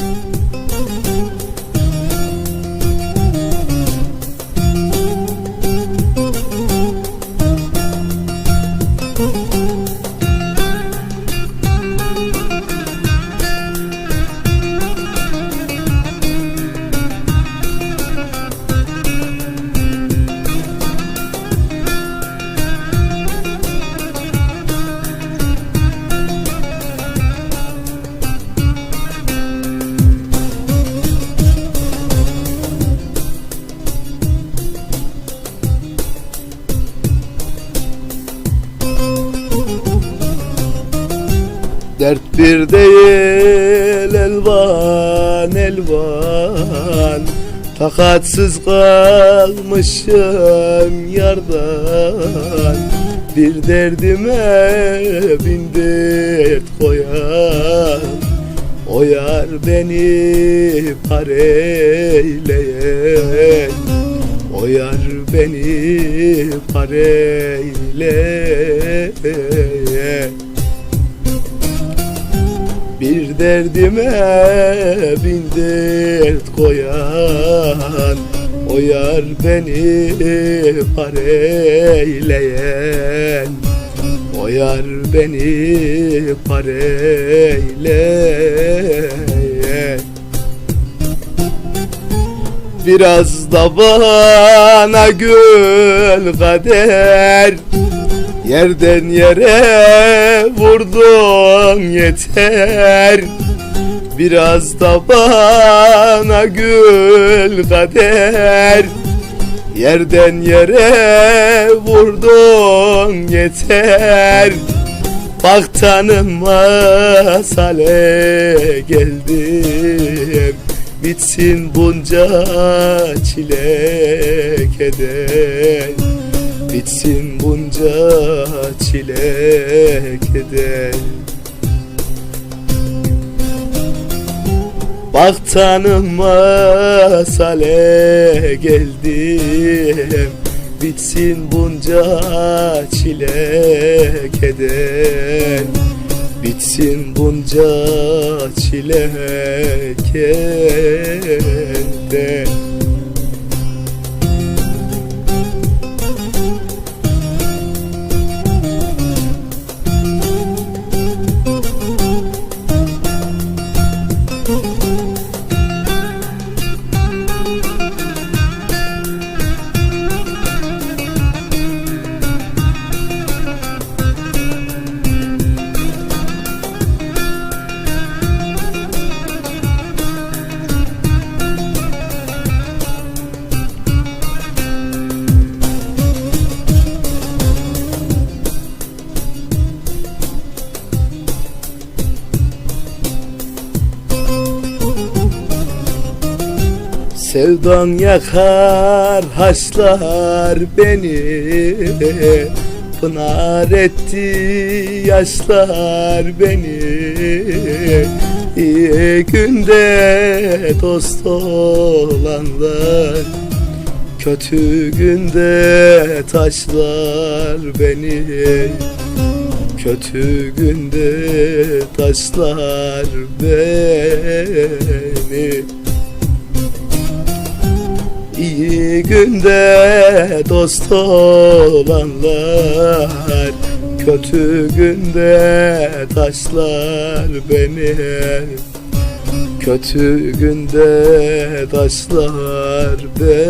Dert bir değil elvan elvan. Takatsız kalmışım yardan. Bir derdime bin dert koyan. O yar beni pareyleyen. O yar beni pareyleyen derdime bin dert koyan O yar beni pareyleyen O yar beni pareyleyen Biraz da bana gül kader Yerden yere vurdun yeter. Biraz da bana gül kader. Yerden yere vurdun yeter. Bak tanınmaz hale geldim. Bitsin bunca çile keder Bitsin bunca çile keder Bak tanınmaz hale geldim Bitsin bunca çile keder Bitsin bunca çile keder Sevdan yakar haşlar beni. Pınar etti yaşlar beni. İyi günde dost olanlar. Kötü günde taşlar beni. Kötü günde taşlar beni İyi günde dost olanlar Kötü günde taşlar beni. Kötü günde taşlar beni